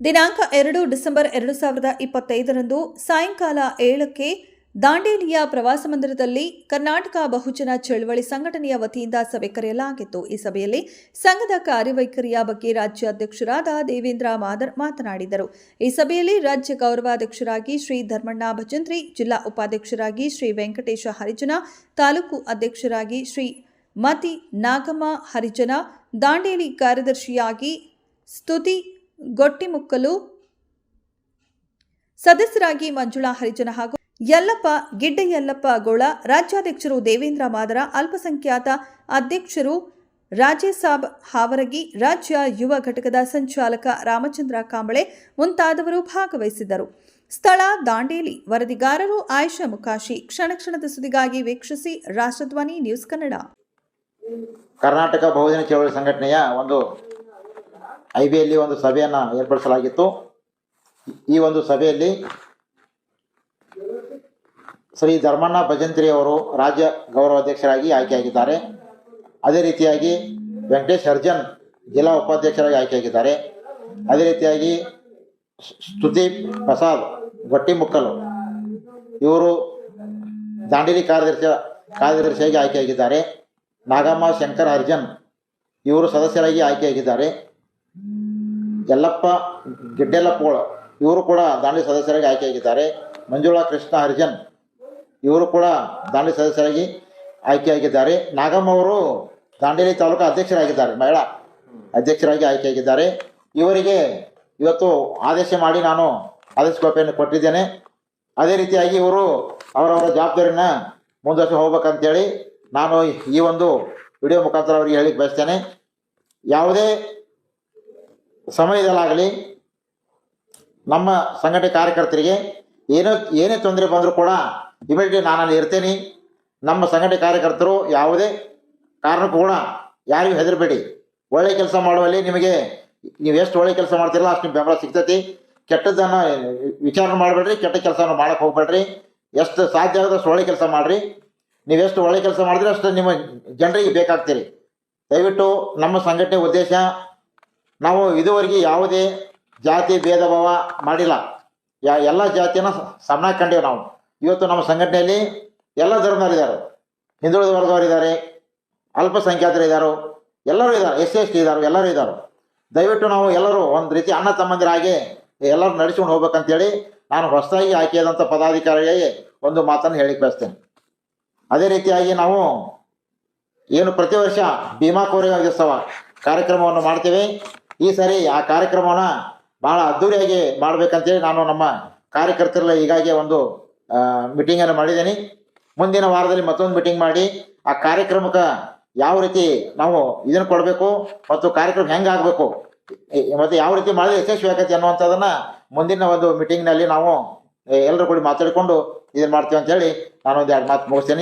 ದಿನಾಂಕ ಎರಡು ಡಿಸೆಂಬರ್ ಎರಡು ಸಾವಿರದ ಇಪ್ಪತ್ತೈದರಂದು ಸಾಯಂಕಾಲ ಏಳಕ್ಕೆ ದಾಂಡೇಲಿಯ ಪ್ರವಾಸ ಮಂದಿರದಲ್ಲಿ ಕರ್ನಾಟಕ ಬಹುಜನ ಚಳವಳಿ ಸಂಘಟನೆಯ ವತಿಯಿಂದ ಸಭೆ ಕರೆಯಲಾಗಿತ್ತು. ಈ ಸಭೆಯಲ್ಲಿ ಸಂಘದ ಕಾರ್ಯವೈಖರಿಯ ಬಗ್ಗೆ ರಾಜ್ಯಾಧ್ಯಕ್ಷರಾದ ದೇವೇಂದ್ರ ಮಾದರ್ ಮಾತನಾಡಿದರು. ಈ ಸಭೆಯಲ್ಲಿ ರಾಜ್ಯ ಗೌರವಾಧ್ಯಕ್ಷರಾಗಿ ಶ್ರೀ ಧರ್ಮಣ್ಣ ಭಜಂತ್ರಿ, ಜಿಲ್ಲಾ ಉಪಾಧ್ಯಕ್ಷರಾಗಿ ಶ್ರೀ ವೆಂಕಟೇಶ ಹರಿಜನ, ತಾಲೂಕು ಅಧ್ಯಕ್ಷರಾಗಿ ಶ್ರೀ ಮತಿ ನಾಗಮ್ಮ ಹರಿಜನ, ದಾಂಡೇಲಿ ಕಾರ್ಯದರ್ಶಿಯಾಗಿ ಸ್ತುತಿ ಗೊಟ್ಟಿಮುಕ್ಕಲು, ಸದಸ್ಯರಾಗಿ ಮಂಜುಳಾ ಹರಿಜನ ಹಾಗೂ ಯಲ್ಲಪ್ಪ ಗಿಡ್ಡ ಯಲ್ಲಪ್ಪ ಗೋಳ, ರಾಜ್ಯಾಧ್ಯಕ್ಷರು ದೇವೇಂದ್ರ ಮಾದರ, ಅಲ್ಪಸಂಖ್ಯಾತ ಅಧ್ಯಕ್ಷರು ರಾಜೇಸಾಬ್ ಹಾವರಗಿ, ರಾಜ್ಯ ಯುವ ಘಟಕದ ಸಂಚಾಲಕ ರಾಮಚಂದ್ರ ಕಾಂಬಳೆ ಮುಂತಾದವರು ಭಾಗವಹಿಸಿದ್ದರು. ಸ್ಥಳ ದಾಂಡೇಲಿ, ವರದಿಗಾರರು ಆಯುಷ ಮುಕಾಶಿ, ಕ್ಷಣ ಕ್ಷಣದ ಸುದ್ದಿಗಾಗಿ ವೀಕ್ಷಿಸಿ ರಾಷ್ಟ್ರಧ್ವನಿ ನ್ಯೂಸ್ ಕನ್ನಡ. ಕರ್ನಾಟಕ ಬಹುಜನ ಚಳವಳಿ ಸಂಘಟನೆಯ ಒಂದು ಐ ಬಿಯಲ್ಲಿ ಒಂದು ಸಭೆಯನ್ನು ಏರ್ಪಡಿಸಲಾಗಿತ್ತು. ಈ ಒಂದು ಸಭೆಯಲ್ಲಿ ಶ್ರೀ ಧರ್ಮಣ್ಣ ಭಜಂತ್ರಿ ಅವರು ರಾಜ್ಯ ಗೌರವಾಧ್ಯಕ್ಷರಾಗಿ ಆಯ್ಕೆಯಾಗಿದ್ದಾರೆ. ಅದೇ ರೀತಿಯಾಗಿ ವೆಂಕಟೇಶ್ ಅರ್ಜನ್ ಜಿಲ್ಲಾ ಉಪಾಧ್ಯಕ್ಷರಾಗಿ ಆಯ್ಕೆಯಾಗಿದ್ದಾರೆ. ಅದೇ ರೀತಿಯಾಗಿ ಸ್ತುತಿ ಪ್ರಸಾದ್ ಗೊಟ್ಟಿಮುಕ್ಕಲು ಇವರು ದಾಂಡೇಲಿ ಕಾರ್ಯದರ್ಶಿ ಕಾರ್ಯದರ್ಶಿಯಾಗಿ ಆಯ್ಕೆಯಾಗಿದ್ದಾರೆ. ನಾಗಮ್ಮ ಶಂಕರ್ ಅರ್ಜನ್ ಇವರು ಸದಸ್ಯರಾಗಿ ಆಯ್ಕೆಯಾಗಿದ್ದಾರೆ. ಯಲ್ಲಪ್ಪ ಗಿಡ್ಡೆಲ್ಲಪ್ಪೋಳ ಇವರು ಕೂಡ ದಾಂಡಿ ಸದಸ್ಯರಾಗಿ ಆಯ್ಕೆಯಾಗಿದ್ದಾರೆ. ಮಂಜುಳಾ ಕೃಷ್ಣ ಹರಿಜನ್, ಇವರು ಕೂಡ ದಾಂಡಿ ಸದಸ್ಯರಾಗಿ ಆಯ್ಕೆಯಾಗಿದ್ದಾರೆ. ನಾಗಮ್ಮ ಅವರು ದಾಂಡೇಲಿ ತಾಲೂಕು ಅಧ್ಯಕ್ಷರಾಗಿದ್ದಾರೆ, ಮಹಿಳಾ ಅಧ್ಯಕ್ಷರಾಗಿ ಆಯ್ಕೆಯಾಗಿದ್ದಾರೆ. ಇವರಿಗೆ ಇವತ್ತು ಆದೇಶ ಮಾಡಿ ನಾನು ಆದೇಶ ಕಾಪಿಯನ್ನು ಕೊಟ್ಟಿದ್ದೇನೆ. ಅದೇ ರೀತಿಯಾಗಿ ಇವರು ಅವರವರ ಜವಾಬ್ದಾರಿನ ಮುಂದುವರಿಸಿ ಹೋಗ್ಬೇಕಂತೇಳಿ ನಾನು ಈ ಒಂದು ವಿಡಿಯೋ ಮುಖಾಂತರ ಅವರಿಗೆ ಹೇಳಿಕ್ಕೆ ಬಯಸ್ತೇನೆ. ಯಾವುದೇ ಸಮಯದಲ್ಲಾಗಲಿ ನಮ್ಮ ಸಂಘಟನೆ ಕಾರ್ಯಕರ್ತರಿಗೆ ಏನೋ, ಏನೇ ತೊಂದರೆ ಬಂದರೂ ಕೂಡ ಇಮಿಡಿಯೇಟ್ಲಿ ನಾನಲ್ಲಿ ಇರ್ತೇನೆ. ನಮ್ಮ ಸಂಘಟನೆ ಕಾರ್ಯಕರ್ತರು ಯಾವುದೇ ಕಾರಣಕ್ಕೂ ಕೂಡ ಯಾರಿಗೂ ಹೆದರಬೇಡಿ. ಒಳ್ಳೆ ಕೆಲಸ ಮಾಡುವಲ್ಲಿ ನಿಮಗೆ, ನೀವು ಎಷ್ಟು ಒಳ್ಳೆ ಕೆಲಸ ಮಾಡ್ತೀರಲ್ಲ ಅಷ್ಟು ಬೆಂಬಲ ಸಿಗ್ತೈತಿ ಕೆಟ್ಟದ್ದನ್ನು ವಿಚಾರ ಮಾಡಬೇಡ್ರಿ, ಕೆಟ್ಟ ಕೆಲಸವನ್ನು ಮಾಡಕ್ಕೆ ಹೋಗ್ಬೇಡ್ರಿ. ಎಷ್ಟು ಸಾಧ್ಯ ಆಗೋದಷ್ಟು ಒಳ್ಳೆ ಕೆಲಸ ಮಾಡಿರಿ. ಎಷ್ಟು ಒಳ್ಳೆ ಕೆಲಸ ಮಾಡಿದ್ರೆ ಅಷ್ಟು ನಿಮ್ಮ ಜನರಿಗೆ ಬೇಕಾಗ್ತೀರಿ. ದಯವಿಟ್ಟು ನಮ್ಮ ಸಂಘಟನೆ ಉದ್ದೇಶ ನಾವು ಇದುವರೆಗೆ ಯಾವುದೇ ಜಾತಿ ಭೇದ ಭಾವ ಮಾಡಿಲ್ಲ. ಯಾ, ಎಲ್ಲ ಜಾತಿಯನ್ನು ಸಮನಾಗಿ ಕಂಡೇವೆ ನಾವು. ಇವತ್ತು ನಮ್ಮ ಸಂಘಟನೆಯಲ್ಲಿ ಎಲ್ಲ ಧರ್ಮದವರಿದ್ದಾರೆ ಹಿಂದುಳಿದ ವರ್ಗದವರಿದ್ದಾರೆ ಅಲ್ಪಸಂಖ್ಯಾತರು ಇದ್ದಾರೆ, ಎಲ್ಲರೂ ಇದ್ದಾರೆ, ಎಸ್ ಎಸ್ ಟಿ ಇದ್ದಾರೆ, ಎಲ್ಲರೂ ಇದ್ದಾರೆ. ದಯವಿಟ್ಟು ನಾವು ಎಲ್ಲರೂ ಒಂದು ರೀತಿ ಅಣ್ಣ ತಮ್ಮಂದಿರಾಗಿ ಎಲ್ಲರೂ ನಡೆಸ್ಕೊಂಡು ಹೋಗ್ಬೇಕಂತೇಳಿ ನಾನು ಹೊಸದಾಗಿ ಆಯ್ಕೆಯಾದಂಥ ಪದಾಧಿಕಾರಿಗಳಿಗೆ ಒಂದು ಮಾತನ್ನು ಹೇಳಿಕ್ಕೆ ಬಯಸ್ತೇನೆ. ಅದೇ ರೀತಿಯಾಗಿ ನಾವು ಏನು ಪ್ರತಿ ವರ್ಷ ಭೀಮಾ ಕೋರಿ ಉತ್ಸವ ಕಾರ್ಯಕ್ರಮವನ್ನು ಮಾಡ್ತೇವೆ. ಈ ಸರಿ ಆ ಕಾರ್ಯಕ್ರಮನ ಬಹಳ ಅದ್ದೂರಿಯಾಗಿ ಮಾಡ್ಬೇಕಂತೇಳಿ ನಾನು ನಮ್ಮ ಕಾರ್ಯಕರ್ತರೆಲ್ಲ ಈಗಾಗಲೇ ಒಂದು ಮೀಟಿಂಗನ್ನು ಮಾಡಿದ್ದೀನಿ. ಮುಂದಿನ ವಾರದಲ್ಲಿ ಮತ್ತೊಂದು ಮೀಟಿಂಗ್ ಮಾಡಿ ಆ ಕಾರ್ಯಕ್ರಮಕ್ಕೆ ಯಾವ ರೀತಿ ನಾವು ಇದನ್ನು ಕೊಡಬೇಕು ಮತ್ತು ಕಾರ್ಯಕ್ರಮ ಹೆಂಗೆ ಆಗಬೇಕು ಮತ್ತು ಯಾವ ರೀತಿ ಮಾಡಿದ್ರೆ ಯಶಸ್ವಿ ಆಗತ್ತೆ ಅನ್ನುವಂಥದ್ದನ್ನು ಮುಂದಿನ ಒಂದು ಮೀಟಿಂಗ್ನಲ್ಲಿ ನಾವು ಎಲ್ಲರೂ ಕೂಡಿ ಮಾತಾಡಿಕೊಂಡು ಇದನ್ನು ಮಾಡ್ತೀವಿ ಅಂತೇಳಿ ನಾನು ಒಂದು ಎರಡು ಮಾತು ಮುಗಿಸ್ತೇನೆ.